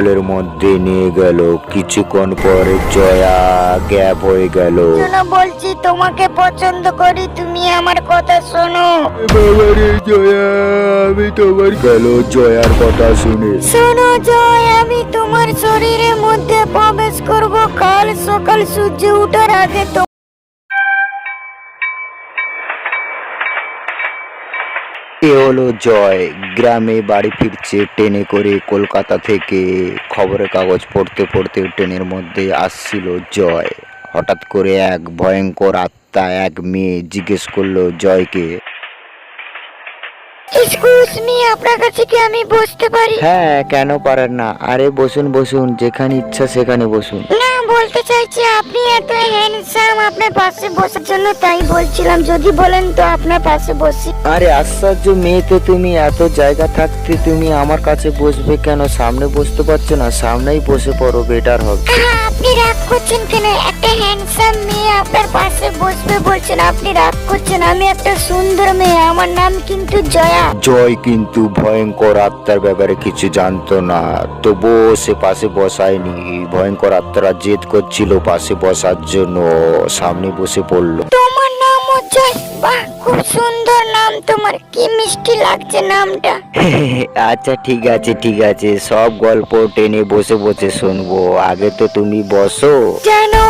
জঙ্গলের মধ্যে নিয়ে গেল। কিছুক্ষণ পরে জয়া গ্যাপ হয়ে গেল। বলছি তোমাকে পছন্দ করি তুমি আমার কথা শোনো। বাবারে জয়া আমি তোমার গেল জয়ার কথা শুনে। শোনো জয় আমি তোমার শরীরের মধ্যে প্রবেশ করব। কাল সকাল সূর্য ওঠার আগে তো এ হলো জয়। গ্রামে বাড়ি ফিরছে ট্রেনে করে কলকাতা থেকে। খবরের কাগজ পড়তে পড়তে ট্রেনের মধ্যে আসছিল জয়। হঠাৎ করে এক ভয়ঙ্কর আত্মা এক মেয়ে জিজ্ঞেস করল জয়কে? এক্সকিউজ মি আপনার কাছে কি আমি বসতে পারি? হ্যাঁ কেন পারেন না। আরে বসুন বসুন যেখানে ইচ্ছা সেখানে বসুন। না বলতে চাইছি আপনি এত হ্যান্ডসাম আপনার পাশে বসার জন্য তাই বলছিলাম। যদি বলেন তো আপনার পাশে বসি। আরে আশ্চর্য মেয়ে তো তুমি এত জায়গা থাকতে তুমি আমার কাছে বসবে কেন? সামনে বসতে পারছ না সামনেই বসে পড়ো বেটার হবে। আপনি রাগ করছেন কেন? একটা হ্যান্ডসাম মেয়ে আপনার পাশে বসবে বলছেন আপনি রাগ করছেন। আমি একটা সুন্দর মেয়ে আমার নাম কিন্তু জয়া। জয় কিন্তু ভয়ঙ্কর আত্মার ব্যাপারে কিছু জানতো না তবুও সে পাশে বসায়নি। ভয়ঙ্কর আত্মারা জেদ করছিল পাশে বসার জন্য সামনে বসে পড়ল। তোমার নাম বাহ খুব সুন্দর নাম তোমার। কি মিষ্টি লাগছে নামটা। আচ্ছা ঠিক আছে ঠিক আছে। সব গল্প টেনে বসে বসে শুনব। আগে তো তুমি বসো। জানো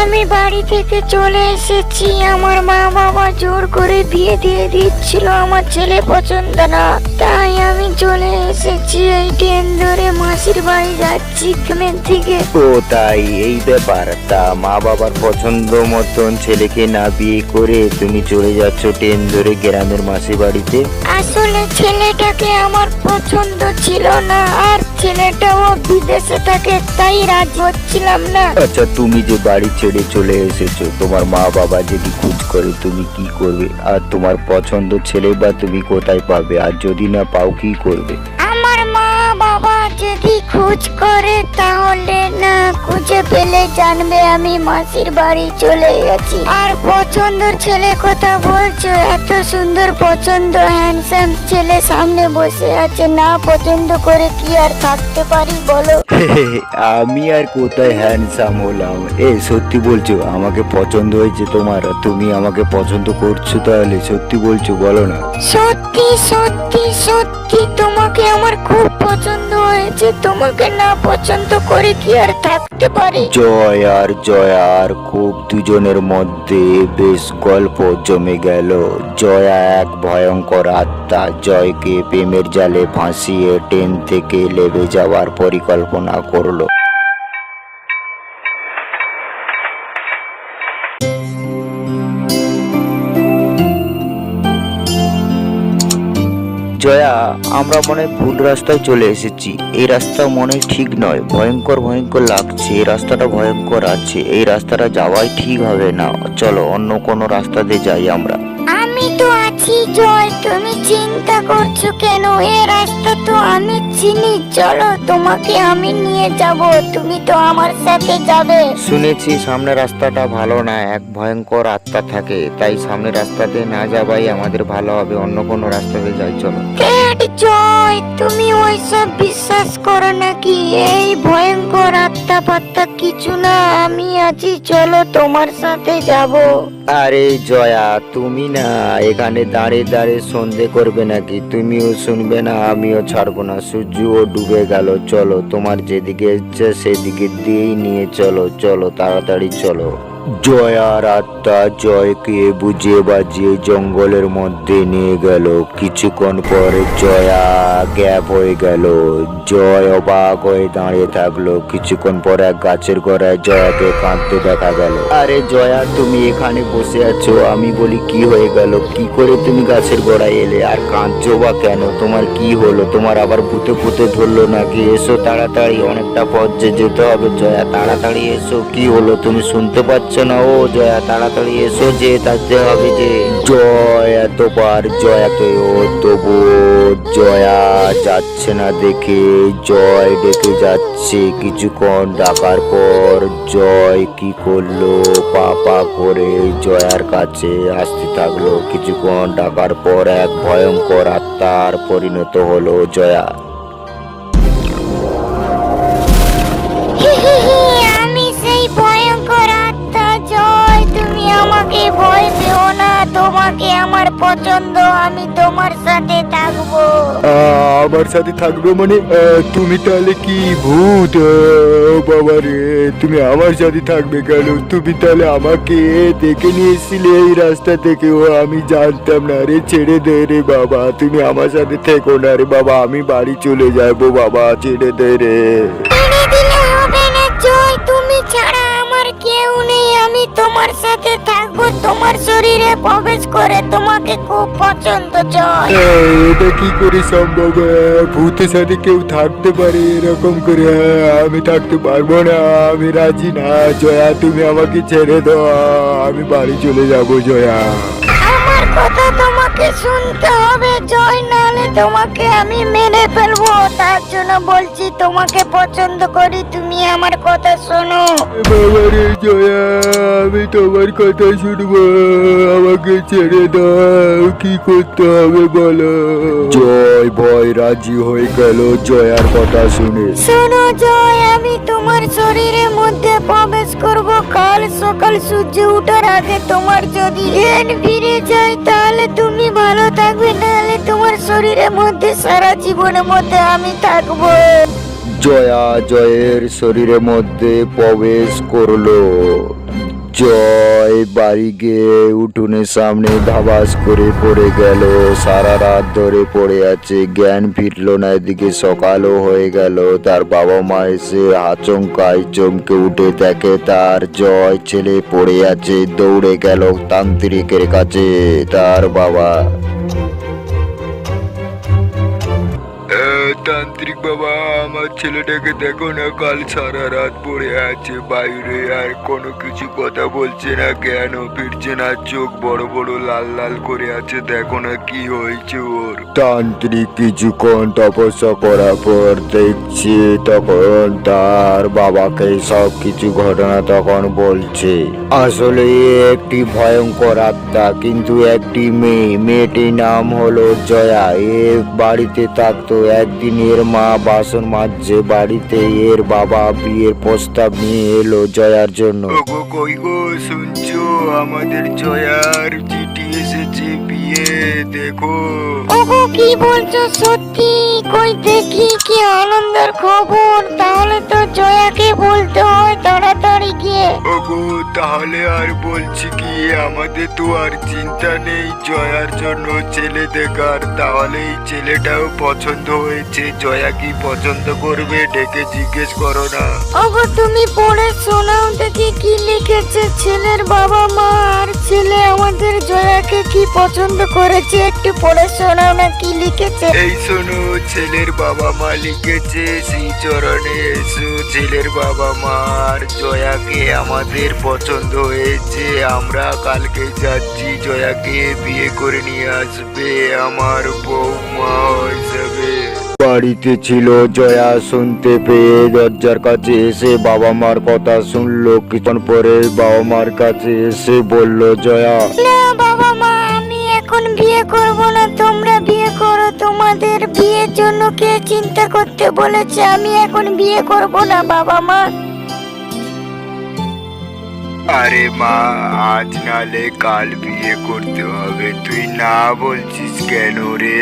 আমি বাড়ি থেকে চলে এসেছি। আমার মা বাবা জোর করে বিয়ে দিয়ে দিচ্ছিল। আমার ছেলে পছন্দ না। তাই আমি চলে এসেছি। এই ট্রেন ধরে মাসির বাড়ি যাচ্ছি গ্রামের থেকে ও তাই এই ব্যাপার। তা মা বাবার পছন্দ মতন ছেলেকে না বিয়ে করে তুমি চলে যাচ্ছ ট্রেন ধরে গ্রামের মাসির বাড়িতে? আসলে ছেলেটাকে আমার পছন্দ ছিল না। আর ছেলেটাও বিদেশে থাকে তাই রাজি হচ্ছিলাম না। আচ্ছা তুমি যে বাড়ি ছেড়ে চলে এসেছ। তোমার মা বাবা যদি খোঁজ করে তুমি কি করবে? আর তোমার পছন্দ ছেলে বা তুমি কোথায় পাবে? আর যদি না পাও, কি করবে? খোঁজ করে তাহলে না খুঁজে পেলে জানবে আমি মাসির বাড়ি চলে গেছি। আর পছন্দের ছেলে কথা বলছো এত সুন্দর পছন্দ হ্যান্ডসাম ছেলে সামনে বসে আছে না পছন্দ করে কি আর থাকতে পারি বলো? আমি আর কোথায় হ্যান্ডসাম হলাম? এ সত্যি বলছো আমাকে পছন্দ হয়েছে তোমার তুমি আমাকে পছন্দ করছ তাহলে সত্যি বলছো বলো না। সত্যি সত্যি সত্যি তোমাকে আমার খুব পছন্দ হয়েছে, তোমাকে না পছন্দ করে কি আর থাকতে পারি? জয় আর জয়ার খুব দুজনের মধ্যে বেশ গল্প জমে গেল। জয়া এক ভয়ঙ্কর আত্মা, জয়কে প্রেমের জালে ফাঁসিয়ে ট্রেন থেকে লেবে যাওয়ার পরিকল্পনা করল। জয়া, আমরা মনে ভুল রাস্তায় চলে এসেছি। এই রাস্তা মনে ঠিক নয়। ভয়ঙ্কর ভয়ঙ্কর লাগছে। এই রাস্তাটা ভয়ঙ্কর আছে। এই রাস্তাটা যাওয়াই ঠিক হবে না। চলো, অন্য কোনো রাস্তা দিয়ে যাই আমরা। আমি আছি জয় তুমি চিন্তা করছ কেন? এ রাস্তা তো আমি চিনি। চলো তোমাকে আমি নিয়ে যাব। তুমি তো আমার সাথে যাবে। শুনেছি সামনে রাস্তাটা ভালো না। এক ভয়ঙ্কর আত্মা থাকে। তাই সামনে রাস্তাতে না যাবাই আমাদের ভালো হবে। অন্য কোনো রাস্তাতে যাই চলো। জয়, তুমি ওইসব বিশ্বাস করো নাকি? এই ভয়ঙ্কর আত্মা পাত্তা কিছু না, আমি আছি, চলো তোমার সাথে যাব। আরে জয়া, তুমি না এখানে দাঁড়িয়ে দাঁড়িয়ে সন্ধে করবে নাকি? তুমিও শুনবে না, আমিও ছাড়বো না। সূর্যও ডুবে গেল, চলো তোমার যেদিকে ইচ্ছে সেদিকে দিয়েই নিয়ে চলো চলো তাড়াতাড়ি চলো। জয়ার আত্মা জয়কে বুঝিয়ে বাজিয়ে জঙ্গলের মধ্যে নিয়ে গেল। কিছুক্ষণ পরে জয়া গ্যাপ হয়ে গেল। জয় অবাক হয়ে দাঁড়িয়ে থাকল। কিছুক্ষণ পর এক গাছের গোড়ায় জয়াকে কাঁদতে দেখা গেল। আরে জয়া, তুমি এখানে বসে আছো? আমি বলি, কি হয়ে গেল? কি করে তুমি গাছের গোড়ায় এলে? আর কাঁদছো বা কেন? তোমার কি হলো? তোমার আবার ভূতে ভূতে ধরলো নাকি? এসো তাড়াতাড়ি, অনেকটা পথ যেতে হবে। জয়া, তাড়াতাড়ি এসো। কি হলো? তুমি শুনতে পাচ্ছ না ও জয়া, তাড়াতাড়ি এসো যে তাতে হবে যে জয় এতবার জয়াকে ও তবু জয়া যাচ্ছে না দেখে। জয় ডেকে যাচ্ছে কিছুক্ষণ ডাকার পর। জয় কি করল, পাপা করে জয়ার কাছে আসতে থাকল। কিছুক্ষণ ডাকার পর এক ভয়ঙ্কর আত্মার পরিণত হলো জয়া। ভয় পেও না তোমাকে আমার পছন্দ আমি তোমার সাথে থাকব। আমার সাথে থাকবে মানে আহ, তুমি তাহলে কি ভূত? বাবা রে তুমি আমার সাথে থাকবে কেন? তুমি তাহলে আমাকে দেখে নিয়ে এসেছিলে এই রাস্তা থেকে ও আমি জানতাম না রে ছেড়ে দে রে বাবা তুমি আমার সাথে থেকো না রে বাবা আমি বাড়ি চলে যাব বাবা ছেড়ে দে রে। ছেড়ে দিলে হবে না জয় তুমি ছাড়া আমার কেউ নেই আমি তোমার শরীরে প্রবেশ করে তোমাকে খুব পছন্দ জয়। এটা কি করে সম্ভব? ভূতের সাথে কেউ থাকতে পারে এরকম করে। আমি থাকতে পারব না আমি রাজি না জয়া তুমি আমাকে ছেড়ে দাও। আমি বাড়ি চলে যাব জয়া। আমার কথা তোমাকে শুনতে হবে জয় নাহলে তোমাকে আমি মেরে ফেলব। জন্য বলছি তোমাকে পছন্দ করি তুমি আমার কথা শোনো। বাবারে জয়া আমি তোমার কথা শুনব আমাকে ছেড়ে দাও কি করতে হবে বলো? জয় ভয় রাজি হয়ে গেল জয়ার কথা শুনে। শোনো জয় আমি তোমার শরীরের মধ্যে প্রবেশ করব কাল সকাল সূর্য উঠার আগে তোমার যদি জ্ঞান ফিরে যায়, তাহলে তুমি ভালো থাকবে, নাহলে তোমার শরীরের মধ্যে সারা জীবনের মধ্যে আমি থাকব। জয়া জয়ের শরীরের মধ্যে প্রবেশ করল। জয়। বাড়ি গিয়ে উঠোনের সামনে ধাবাস করে পড়ে গেল। সারা রাত ধরে পড়ে আছে। জ্ঞান ফিরলো না, এদিকে সকালও হয়ে গেল। তার বাবা মা এসে আচমকায় চমকে উঠে দেখে তার জয় ছেলে পড়ে আছে। দৌড়ে গেল তান্ত্রিকের কাছে। তার বাবা তান্ত্রিক বাবা, আমার ছেলেটাকে দেখো না, কাল সারা রাত পড়ে আছে। বাইরে আর কোনো কিছু কথা বলছে না, কেন ফিরছে না, চোখ বড় বড় লাল লাল করে আছে, দেখো না কি হয়েছে ওর। তান্ত্রিক কিছুক্ষণ তপস্যা করার পর দেখছে, তখন তার বাবাকে সব কিছু ঘটনা তখন বলছে। আসলে একটি ভয়ঙ্কর আত্মা, কিন্তু একটি মেয়ে, মেয়েটির নাম হলো জয়া। এ বাড়িতে থাকতো একদিন এর মা বাসন মাজছে বাড়িতে এর বাবা বিয়ের প্রস্তাব নিয়ে এলো জয়ার জন্য। ওগো কই গো শুনছো? আমাদের জয়ার চিঠি এসেছে বিয়ে দেখো। ওগো কি বলছো? সত্যি কই দেখি কি আনন্দের খবর? তাহলে তো জয়াকে বলতে হয় তাড়াতাড়ি গিয়ে। ওগো তাহলে আর বলছি কি আমাদের তো আর চিন্তা নেই। জয়ার জন্য ছেলে দেখার। তাহলে এই ছেলেটাও পছন্দ হয়েছে। জয়া কি পছন্দ করবে ডেকে জিজ্ঞেস করো না। ওগো তুমি পড়ে শোনাও দেখি কি লিখেছে ছেলের বাবা মা। আর ছেলে আমাদের জয়াকে কি পছন্দ করেছে? একটু পড়ে শোনাও না কি লিখেছে। এই শোনো ছেলের বাবা মা লিখেছে সেই চরণে এসো, ছেলের বাবা মার জয়াকে আমাদের পছন্দ হয়েছে। আমরা কালকে যাচ্ছি, জয়াকে বিয়ে করে নিয়ে আসবে। আমার বৌমা হিসাবে বাড়িতে ছিল জয়া, শুনতে পেয়ে দরজার কাছে এসে বাবা মার কথা শুনলো। কিছুক্ষণ পরে বাবা মার কাছে এসে বলল, জয়া বাবা মা, আমি এখন বিয়ে করব না, তোমরা করো, তোমাদের বিয়ের জন্য কে চিন্তা করতে বলেছে? আমি এখন বিয়ে করব না, বাবা মা। আরে মা আজ নালে কাল বিয়ে করতে হবে। তুই না বলছিস কেন রে?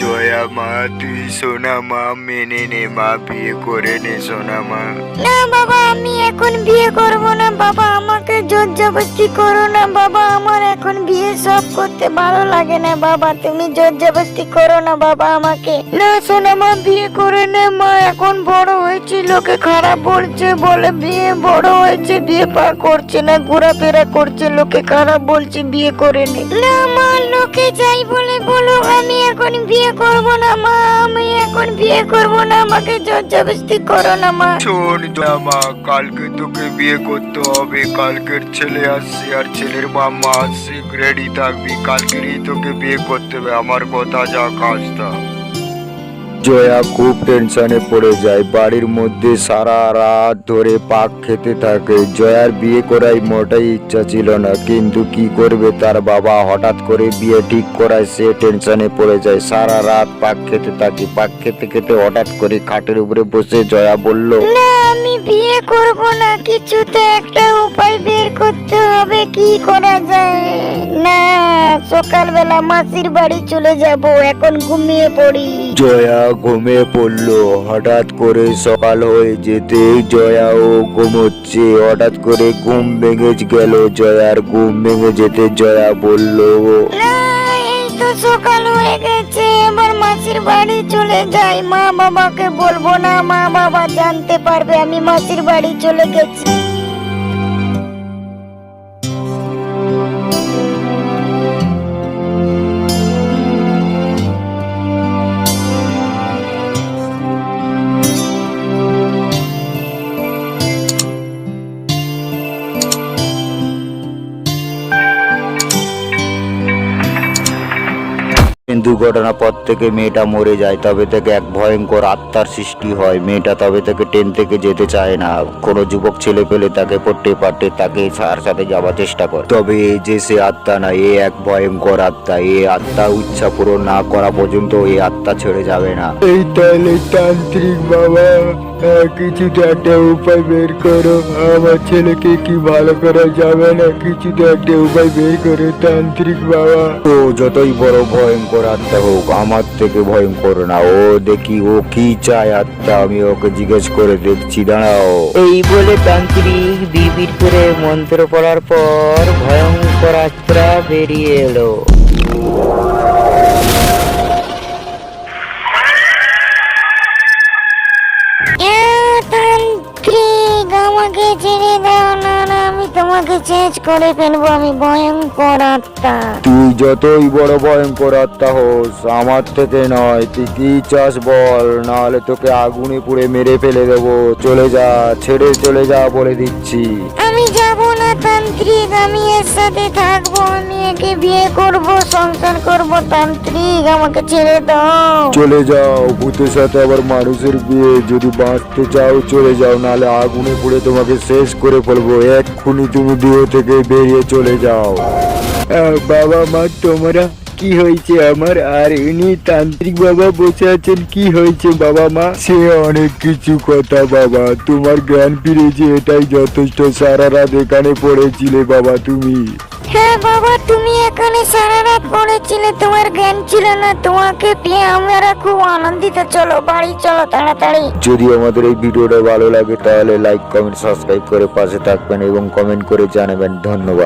জয়া মা তুই সোনা মা মেনে নে মা বিয়ে করে নে সোনা মা। না বাবা আমি এখন বিয়ে করব না। বাবা আমাকে জোর জবরদস্তি করো না। বাবা আমার এখন বিয়ে সব করতে ভালো লাগে না। বাবা তুমি জোর জবরদস্তি করো না বাবা আমাকে। না শোনা মা বিয়ে করে নে মা। এখন বড় হয়েছে লোকে খারাপ বলছে বলে বিয়ে বড় হয়েছে বিয়ে পা করছে না। ঘোরাফেরা করছে লোকে খারাপ বলছে বিয়ে করে নে। না মা লোকে যাই বলে বলো আমি এখন বিয়ে করব না মা আমি এখন বিয়ে করব না আমাকে জোর জবরদস্তি করো না মা। শোন মা কালকে তোকে বিয়ে করতে হবে কালকের ছেলে আসছে আর ছেলের মামা আসছে রেডি থাকবি কালকেরই তোকে বিয়ে করতে হবে আমার কথা যা কাজটা। জয়া খুব টেনশনে পড়ে যায়। বাড়ির মধ্যে সারা রাত ধরে পাক খেতে থাকে। জয়ার বিয়ে করাই মোটাই ইচ্ছা ছিল না, কিন্তু কি করবে তার বাবা? হঠাৎ করে বিয়ে ঠিক করায় সে টেনশনে পড়ে যায়। সারা রাত পাক খেতে থাকে। পাক খেতে খেতে হঠাৎ করে খাটের উপরে বসে জয়া বলল আমি বিয়ে করব না কিছুতে একটা উপায় বের করতে হবে কি করা যায়? না সকালবেলা মাসির বাড়ি চলে যাব এখন ঘুমিয়ে পড়ি। জয়া ঘুমিয়ে পড়ল হঠাৎ করে সকাল হয়ে যেতে জয়া ও ঘুমোচ্ছে হঠাৎ করে ঘুম ভেঙে গেল জয়ার ঘুম ভেঙে যেতে জয়া বলল না তো সকাল হয়ে গেছে, এবার মাসির বাড়ি চলে যাই। মা বাবাকে বলব না, মা বাবা জানতে পারবে আমি মাসির বাড়ি চলে গেছি। দুর্ঘটনা পর থেকে মেয়েটা মরে যায়, তবে থেকে এক ভয়ঙ্কর আত্মার সৃষ্টি হয়। মেয়েটা তবে থেকে ট্রেন থেকে যেতে চায় না। কোনো যুবক ছেলে পেলে তাকে পড়তে পারতে তাকে তার সাথে যাওয়ার চেষ্টা করে। তবে এই যে সে আত্মা না, এ এক ভয়ঙ্কর আত্মা। এ আত্মা উচ্ছা পূরণ না করা পর্যন্ত এই আত্মা ছেড়ে যাবে না। এই তাহলে তান্ত্রিক বাবা কিছুতে একটা উপায় বের করো। আমার ছেলেকে কি ভালো করা যাবে না? কিছুতে একটা উপায় বের করো তান্ত্রিক বাবা। ও যতই বড় ভয়ঙ্কর আত্মা হোক আমার থেকে ভয়ঙ্কর না। ও দেখি ও কি চায় আত্মা আমি ওকে জিজ্ঞেস করে দেখছি দাঁড়াও। এই বলে তান্ত্রিক বিবির করে মন্ত্র পড়ার পর ভয়ঙ্কর আত্মা বেরিয়ে এলো। আমাকে ছেড়ে দাও না না আমি তোমাকে চেঞ্জ করে ফেলব আমি ভয়ঙ্কর আত্মা। তুই যতই বড় ভয়ঙ্কর আত্মা হোস আমার থেকে নয় তুই কি চাস বল? নাহলে তোকে আগুনে পুড়ে মেরে ফেলে দেবো। চলে যা ছেড়ে চলে যা বলে দিচ্ছি। আমি যাব না তান্ত্রিক। আমি এর সাথে থাকব আমি একে বিয়ে করব সংসার করব। তান্ত্রিক আমাকে ছেড়ে দাও। চলে যাও ভূতের সাথে আবার মানুষের বিয়ে। যদি বাঁচতে চাও চলে যাও নাহলে আগুনে পুড়ে তোমাকে শেষ করে ফেলব। এক্ষুনি তুমি বিয়ে থেকে বেরিয়ে চলে যাও। বাবা মা তোমরা কি হয়েছে আমার? আর ইনি তান্ত্রিক বাবা বসে আছেন কি হয়েছে বাবা মা? সে অনেক কিছু কথা বাবা। তোমার জ্ঞান ফিরেছে এটাই যথেষ্ট। সারা রাত এখানে পড়েছিলে বাবা তুমি। হ্যাঁ বাবা তুমি এখানে সারা রাত পড়েছিলে। তোমার জ্ঞান ছিল না। তোমাকে পেয়ে আমরা খুব আনন্দিত। চলো বাড়ি চলো তাড়াতাড়ি। যদি আমাদের এই ভিডিওটা ভালো লাগে তাহলে লাইক কমেন্ট সাবস্ক্রাইব করে পাশে থাকবেন এবং কমেন্ট করে জানাবেন। ধন্যবাদ।